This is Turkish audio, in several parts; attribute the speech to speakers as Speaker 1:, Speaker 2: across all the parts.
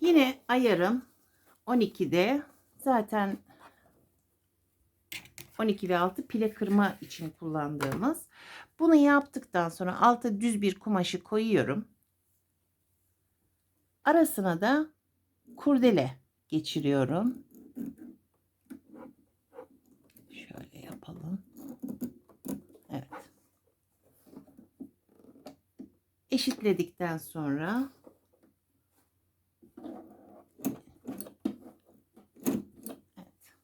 Speaker 1: Yine ayarım 12'de zaten 12 ve 6 pile kırma için kullandığımız. Bunu yaptıktan sonra alta düz bir kumaşı koyuyorum. Arasına da kurdele geçiriyorum. Şöyle yapalım. Evet. Eşitledikten sonra Evet.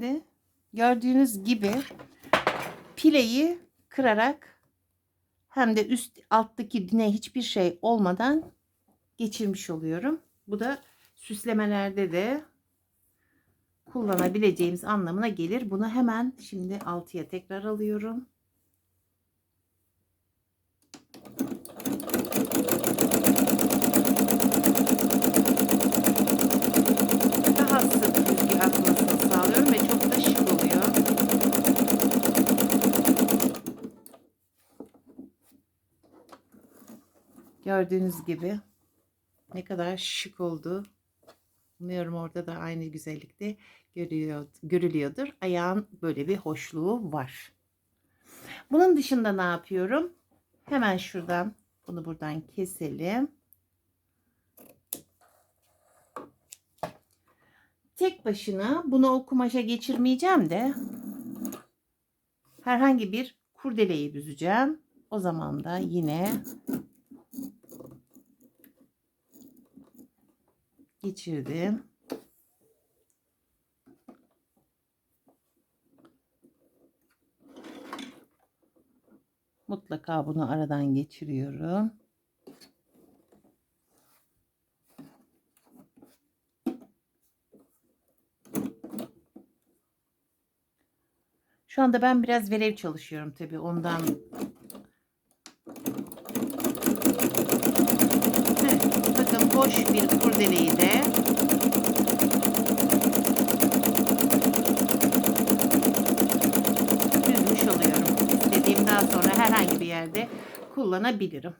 Speaker 1: Şimdi gördüğünüz gibi pileyi kırarak hem de üst alttaki dine hiçbir şey olmadan geçirmiş oluyorum. Bu da süslemelerde de kullanabileceğimiz anlamına gelir. Bunu hemen şimdi altıya tekrar alıyorum. Daha sık rüzgar atmasını sağlıyorum ve çok da şık oluyor. Gördüğünüz gibi ne kadar şık oldu. Umuyorum orada da aynı güzellikte görüyor, görülüyordur. Ayağın böyle bir hoşluğu var. Bunun dışında ne yapıyorum? Hemen şuradan bunu buradan keselim. Tek başına bunu o kumaşa geçirmeyeceğim de herhangi bir kurdeleyi düzeceğim. O zaman da yine geçirdim. Mutlaka bunu aradan geçiriyorum. Şu anda ben biraz verev çalışıyorum tabii ondan. Evet, bakın boş bir kurdeleyi de düzmüş oluyorum. İstediğim daha sonra herhangi bir yerde kullanabilirim.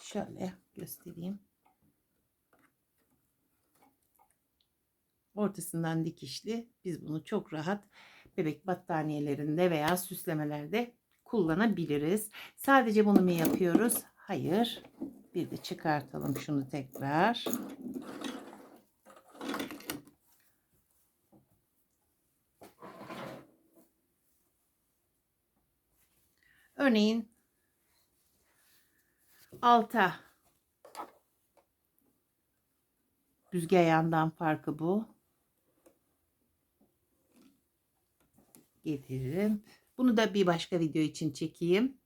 Speaker 1: Şöyle göstereyim. Ortasından dikişli. Biz bunu çok rahat bebek battaniyelerinde veya süslemelerde kullanabiliriz. Sadece bunu mu yapıyoruz? Hayır. Bir de çıkartalım şunu tekrar. Örneğin alta Düzge ayağından farkı bu. Getiririm. Bunu da bir başka video için çekeyim.